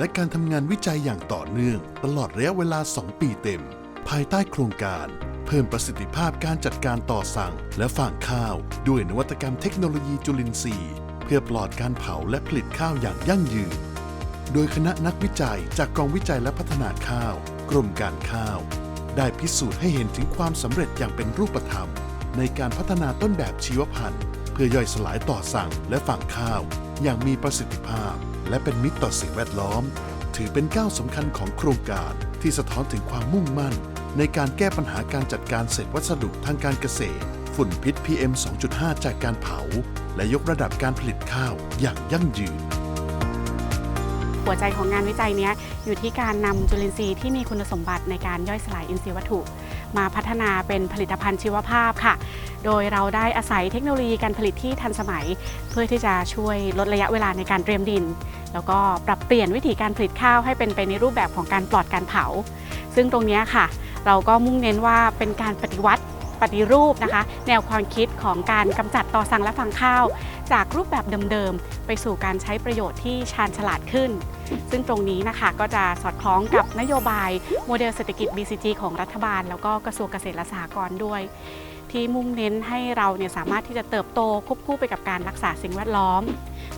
และการทำงานวิจัยอย่างต่อเนื่อง ตลอดระยะเวลา 2 ปีเต็ม ภายใต้โครงการ เพิ่มประสิทธิภาพการจัดการต่อสั่ง และฝางข้าว ด้วยนวัตกรรมเทคโนโลยีจุลินทรีย์ เพื่อปลอดการเผาและผลิตข้าวอย่างยั่งยืน โดยคณะนักวิจัยจากกองวิจัยและพัฒนาข้าว กรมการข้าว ได้พิสูจน์ให้เห็นถึงความสำเร็จอย่างเป็นรูปธรรม ในการพัฒนาต้นแบบชีวพันธุ์ พื่อย่อยสลายต่อสั่งและฝังข้าว อย่างมีประสิทธิภาพ และเป็นมิตรต่อสิ่งแวดล้อม ถือเป็นก้าวสำคัญของโครงการที่สะท้อนถึงความมุ่งมั่น ในการแก้ปัญหาการจัดการเศษวัสดุทางการเกษตร ฝุ่นพิษ PM 2.5 จากการเผา และยกระดับการผลิตข้าวอย่างยั่งยืนหัวใจของงานวิจัยนี้อยู่ที่การนำจุลินทรีย์ที่มีคุณสมบัติในการย่อยสลายอินทรีย์วัตถุ มาพัฒนาเป็นผลิตภัณฑ์ชีวภาพค่ะ โดยเราได้อาศัยเทคโนโลยีการผลิตที่ทันสมัย เพื่อที่จะช่วยลดระยะเวลาในการเตรียมดิน แล้วก็ปรับเปลี่ยนวิธีการผลิตข้าวให้เป็นไปในรูปแบบของการปลอดการเผา ซึ่งตรงนี้ค่ะ เราก็มุ่งเน้นว่าเป็นการปฏิวัติปฏิรูปนะคะ แนวความคิดของการกำจัดต่อสั่งและฝังข้าว จากรูปแบบเดิมๆไปสู่การใช้ประโยชน์ที่ชาญฉลาดขึ้น ซึ่งตรงนี้นะคะก็จะสอดคล้องกับนโยบายโมเดลเศรษฐกิจ BCG ของรัฐบาล แล้วก็กระทรวงเกษตรและสหกรณ์ด้วย ที่มุ่งเน้นให้เราเนี่ยสามารถที่จะเติบโตควบคู่ไปกับการรักษาสิ่งแวดล้อม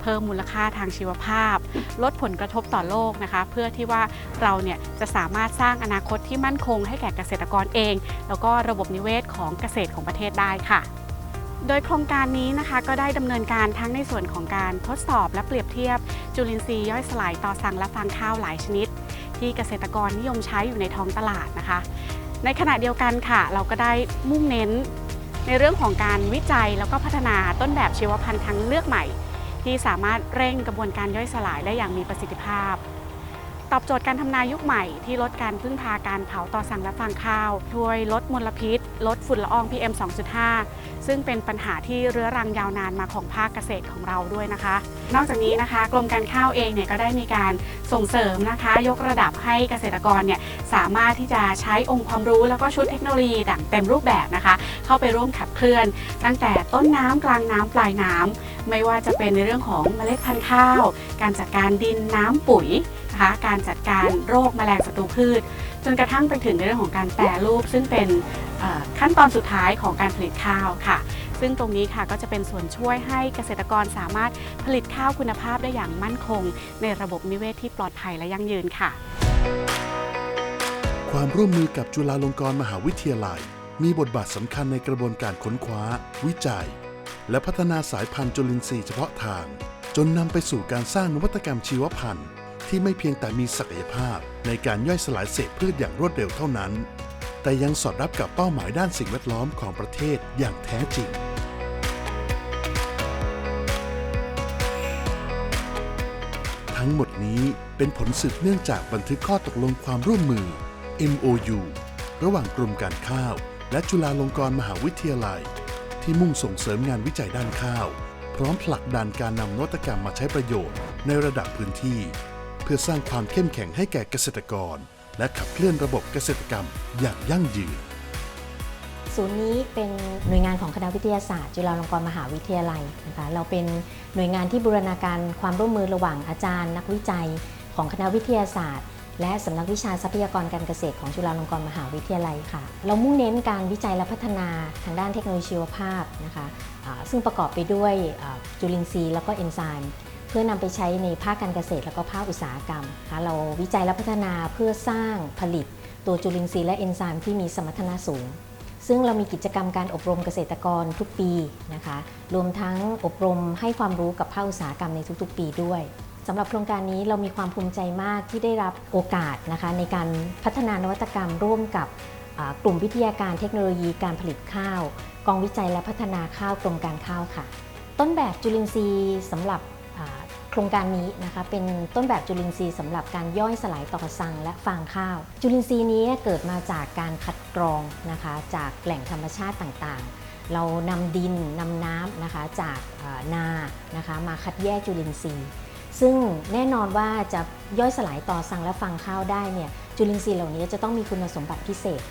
เพิ่มมูลค่าทางชีวภาพ ลดผลกระทบต่อโลกนะคะ เพื่อที่ว่าเราเนี่ยจะสามารถสร้างอนาคตที่มั่นคงให้แก่เกษตรกรเอง แล้วก็ระบบนิเวศของเกษตรของประเทศได้ค่ะ โดยโครงการนี้นะคะก็ได้ดำเนินการทั้งในส่วนของการทดสอบและเปรียบเทียบ จุลินทรีย์ย่อยสลายต่อสั่งและฟางข้าวหลายชนิด ที่เกษตรกรนิยมใช้อยู่ในท้องตลาดนะคะ ในขณะเดียวกันค่ะ เราก็ได้มุ่งเน้นในเรื่องของการวิจัยแล้วก็พัฒนาต้นแบบชีวพันธุ์ทางเลือกใหม่ ที่สามารถเร่งกระบวนการย่อยสลายได้อย่างมีประสิทธิภาพ ตอบโจทย์การทำนายุคใหม่ที่ลดการพึ่งพาการเผาต่อสั่งและฟางข้าว ช่วยลดมลพิษ ลดฝุ่นละออง PM 2.5 ซึ่งเป็นปัญหาที่เรื้อรังยาวนานมาของภาคเกษตรของเราด้วยนะคะ นอกจากนี้นะคะกรมการข้าวเองเนี่ยก็ได้มีการส่งเสริมนะคะ ยกระดับให้เกษตรกรเนี่ยสามารถที่จะใช้องค์ความรู้แล้วก็ชุดเทคโนโลยีต่างเต็มรูปแบบนะคะ เข้าไปร่วมขับเคลื่อน ตั้งแต่ต้นน้ำกลางน้ำปลายน้ำไม่ว่าจะเป็นในเรื่องของเมล็ดพันธุ์ข้าว การจัดการดินน้ำปุ๋ย นะคะ การจัดการโรคแมลงศัตรูพืช จนกระทั่งไปถึงในเรื่องของการแปรรูป ซึ่งเป็นขั้นตอนสุดท้ายของการผลิตข้าวค่ะ ซึ่งตรงนี้ค่ะก็จะเป็นส่วนช่วยให้เกษตรกรสามารถผลิตข้าวคุณภาพได้อย่างมั่นคง ในระบบนิเวศที่ปลอดภัยและยั่งยืนค่ะ ความร่วมมือกับจุฬาลงกรณ์มหาวิทยาลัย มีบทบาทสำคัญในกระบวนการค้นคว้า วิจัย และพัฒนาสายพันธุ์จุลินทรีย์เฉพาะทาง จนนำไปสู่การสร้างนวัตกรรมชีวพันธุ์ ที่ไม่เพียงแต่มีศักยภาพในการย่อยสลายเศษพืชอย่างรวดเร็วเท่านั้น แต่ยังสอดรับกับเป้าหมายด้านสิ่งแวดล้อมของประเทศอย่างแท้จริง ทั้งหมดนี้เป็นผลสืบเนื่องจากบันทึกข้อตกลงความร่วมมือ MOU ระหว่างกรมการข้าว และจุฬาลงกรณ์มหาวิทยาลัย ที่มุ่งส่งเสริมงานวิจัยด้านข้าว พร้อมผลักดันการนำนวัตกรรมมาใช้ประโยชน์ในระดับพื้นที่ พื่อสร้างความเข้มแข็งให้แก่เกษตรกร และขับเคลื่อนระบบเกษตรกรรมอย่างยั่งยืนศูนย์นี้เป็นหน่วยงานของคณะวิทยาศาสตร์ จุฬาลงกรณ์มหาวิทยาลัยนะคะเราเป็นหน่วยงานที่บูรณาการความร่วมมือระหว่างอาจารย์ นักวิจัยของคณะวิทยาศาสตร์ และสำนักวิชาทรัพยากรการเกษตรของจุฬาลงกรณ์มหาวิทยาลัยค่ะ เรามุ่งเน้นการวิจัยและพัฒนาทางด้านเทคโนโลยีชีวภาพนะคะซึ่งประกอบไปด้วยจุลินทรีย์แล้วก็เอนไซม์ เพื่อนำไปใช้ในภาคการเกษตรและก็ภาคอุตสาหกรรมนะคะเราวิจัยและพัฒนาเพื่อสร้างผลิต ตัวจุลินทรีย์และเอนไซม์ที่มีสมรรถนะสูง ซึ่งเรามีกิจกรรมการอบรมเกษตรกรทุกปีนะคะ รวมทั้งอบรมให้ความรู้กับภาคอุตสาหกรรมในทุกๆ ปีด้วยสำหรับโครงการนี้เรามีความภูมิใจมากที่ได้รับโอกาสนะคะในการพัฒนานวัตกรรมร่วมกับกลุ่มวิทยาการเทคโนโลยีการผลิตข้าว กองวิจัยและพัฒนาข้าวกรมการข้าวค่ะ ต้นแบบจุลินทรีย์สำหรับ โครงการนี้นะคะเป็นต้นแบบจุลินทรีย์สำหรับการย่อยสลายต่อสังและฟางข้าว จุลินทรีย์นี้เกิดมาจากการคัดกรองนะคะจากแหล่งธรรมชาติต่างๆ เรานำดินนำน้ำนะคะจากนานะคะมาคัดแยกจุลินทรีย์ ซึ่งแน่นอนว่าจะย่อยสลายต่อสังและฟางข้าวได้เนี่ยจุลินทรีย์เหล่านี้จะต้องมีคุณสมบัติพิเศษ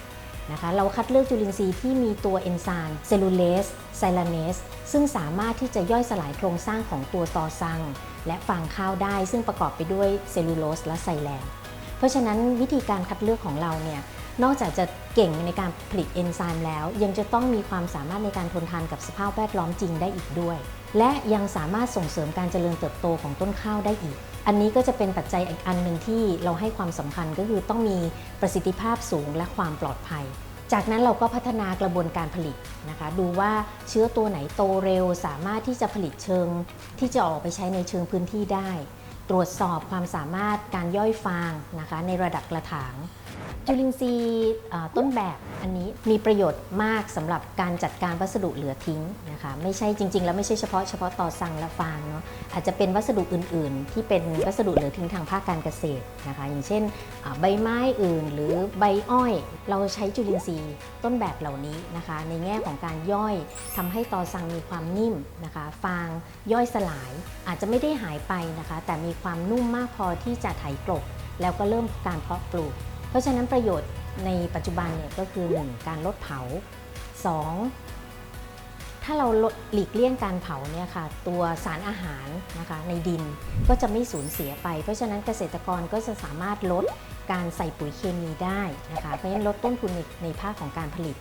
นะคะเราคัดเลือกจุลินทรีย์ที่มีตัวเอนไซม์เซลลูเลสไซลาเนสซึ่งสามารถที่จะย่อยสลายโครงสร้างของตัวตอซัง และฟางข้าวได้ ซึ่งประกอบไปด้วยเซลลูโลสและไซแลมเพราะฉะนั้นวิธีการคัดเลือกของเราเนี่ยนอกจากจะเก่งในการผลิตเอนไซม์แล้ว ยังจะต้องมีความสามารถในการทนทานกับสภาพแวดล้อมจริงได้อีกด้วย และยังสามารถส่งเสริมการเจริญเติบโตของต้นข้าวได้อีก อันนี้ก็จะเป็นปัจจัยอีกอันหนึ่งที่เราให้ความสำคัญก็คือต้องมีประสิทธิภาพสูงและความปลอดภัย จากนั้นเราก็พัฒนากระบวนการผลิตนะคะ ดูว่าเชื้อตัวไหนโตเร็ว สามารถที่จะผลิตเชิง ที่จะออกไปใช้ในเชิงพื้นที่ได้ ตรวจสอบความสามารถการย่อยฟางนะคะในระดับกระถาง จุลินทรีย์ต้นแบบอันนี้มีประโยชน์มากสำหรับการจัดการวัสดุเหลือทิ้งนะคะไม่ใช่จริง ๆ แล้วไม่ใช่เฉพาะเฉพาะต่อสั่งและฟางเนาะอาจจะเป็นวัสดุอื่น ๆ ที่เป็นวัสดุเหลือทิ้งทางภาคการเกษตรนะคะอย่างเช่นใบไม้อื่น หรือใบอ้อย เราใช้จุลินทรีย์ต้นแบบเหล่านี้นะคะ ในแง่ของการย่อยทำให้ต่อสั่งมีความนิ่มนะคะ ฟางย่อยสลาย อาจจะไม่ได้หายไปนะคะ แต่มีความนุ่มมากพอที่จะไถกลบแล้วก็เริ่มการเพาะปลูก เพราะฉะนั้นประโยชน์ในปัจจุบันเนี่ยก็คือ 1. การลดเผา 2. ถ้าเราหลีกเลี่ยงการเผาเนี่ยค่ะตัวสารอาหารนะคะในดินก็จะไม่สูญเสียไป เพราะฉะนั้นเกษตรกรก็จะสามารถลดการใส่ปุ๋ยเคมีได้นะคะเพราะฉะนั้นลดต้นทุนในในภาคของการผลิต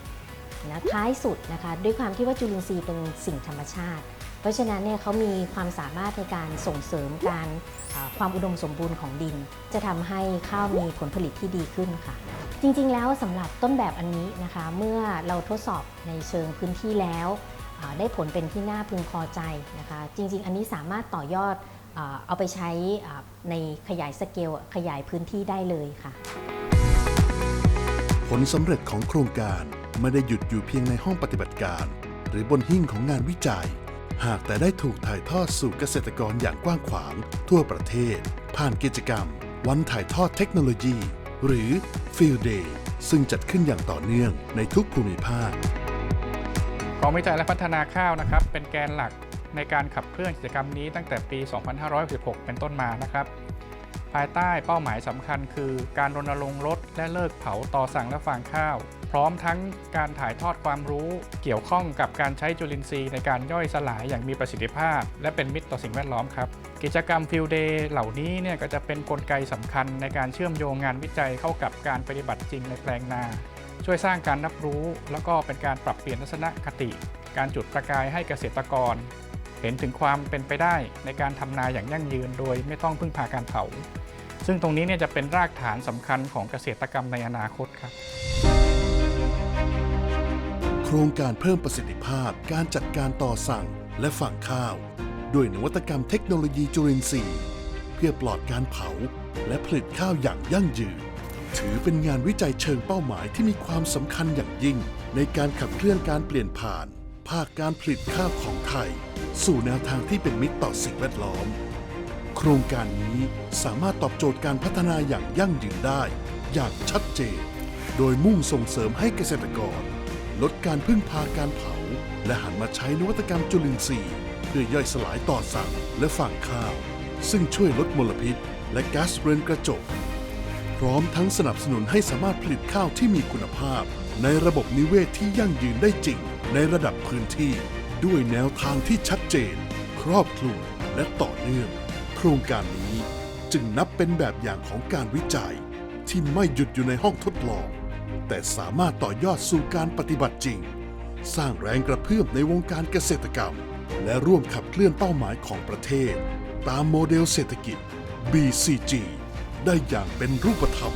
นะท้ายสุดนะคะด้วยความที่ว่าจุลินทรีย์เป็นสิ่งธรรมชาติ ราะฉะนั้นเนี่ยเขามีความสามารถในการส่งเสริมการอ่าความอุดมสมบูรณ์ของดิน จะทำให้ข้าวมีผลผลิตที่ดีขึ้นค่ะ จริงๆ แล้วสำหรับต้นแบบอันนี้นะคะ เมื่อเราทดสอบในเชิงพื้นที่แล้วอ่าได้ผลเป็นที่น่าพึงพอใจนะคะ จริง ๆ อันนี้สามารถต่อยอดอาเอาไปใช้อ่าในขยายสเกลขยายพื้นที่ได้เลยค่ะ ผลสำเร็จของโครงการไม่ได้หยุดอยู่เพียงในห้องปฏิบัติการ หรือบนหิ้งของงานวิจัย หากแต่ได้ถูกถ่ายทอดสู่เกษตรกรอย่างกว้างขวาง ทั่วประเทศ ผ่านกิจกรรม วันถ่ายทอดเทคโนโลยี หรือ Field Day ซึ่งจัดขึ้นอย่างต่อเนื่องในทุกภูมิภาคกองวิจัยและพัฒนาข้าวนะครับ เป็นแกนหลักในการขับเคลื่อนกิจกรรมนี้ตั้งแต่ปี 2566 เป็นต้นมานะครับายใต้เป้าหมายสำคัญคือ การรณรงค์ลดและเลิกเผาต่อสั่งและฟางข้าว พร้อมทั้งการถ่ายทอดความรู้เกี่ยวข้องกับการใช้จุลินทรีย์ในการย่อยสลายอย่างมีประสิทธิภาพ และเป็นมิตรต่อสิ่งแวดล้อมครับ กิจกรรม Field Day เหล่านี้เนี่ยก็จะเป็นนกลไกสำคัญในการเชื่อมโยงงานวิจัยเข้ากับการปฏิบัติจริงในแปลงนา ช่วยสร้างการรับรู้ แล้วก็เป็นการปรับเปลี่ยนทัศนคติ การจุดประกายให้เกษตรกรเห็นถึงความเป็นไปได้ในการทำนาอย่างยั่งยืนโดยไม่ต้องพึ่งพาการเผา ซึ่งตรงนี้เนี่ยจะเป็นรากฐานสำคัญของเกษตรกรรมในอนาคตครับ โครงการเพิ่มประสิทธิภาพการจัดการต่อสั่งและฝังข้าว ด้วยนวัตกรรมเทคโนโลยีจุลินทรีย์ เพื่อปลอดการเผา และผลิตข้าวอย่างยั่งยืน ถือเป็นงานวิจัยเชิงเป้าหมายที่มีความสำคัญอย่างยิ่ง ในการขับเคลื่อนการเปลี่ยนผ่าน ภาคการผลิตข้าวของไทย สู่แนวทางที่เป็นมิตรต่อสิ่งแวดล้อม โครงการนี้สามารถตอบโจทย์การพัฒนาอย่างยั่งยืนได้ อย่างชัดเจน โดยมุ่งส่งเสริมให้เกษตรกร ลดการพึ่งพาการเผา และหันมาใช้นวัตกรรมจุลินทรีย์ เพื่อย่อยสลายต่อสั่งและฟางข้าว ซึ่งช่วยลดมลพิษ และก๊าซเรือนกระจก พร้อมทั้งสนับสนุนให้สามารถผลิตข้าวที่มีคุณภาพ ในระบบนิเวศที่ยั่งยืนได้จริง ในระดับพื้นที่ ด้วยแนวทางที่ชัดเจน ครอบคลุมและต่อเนื่อง ครงการนี้จึงนับเป็นแบบอย่างของการวิจัย ที่ไม่หยุดอยู่ในห้องทดลอง แต่สามารถต่อยอดสู่การปฏิบัติจริง สร้างแรงกระเพื่อมในวงการเกษตรกรรม และร่วมขับเคลื่อนเป้าหมายของประเทศ ตามโมเดลเศรษฐกิจ BCG ได้อย่างเป็นรูปธรรม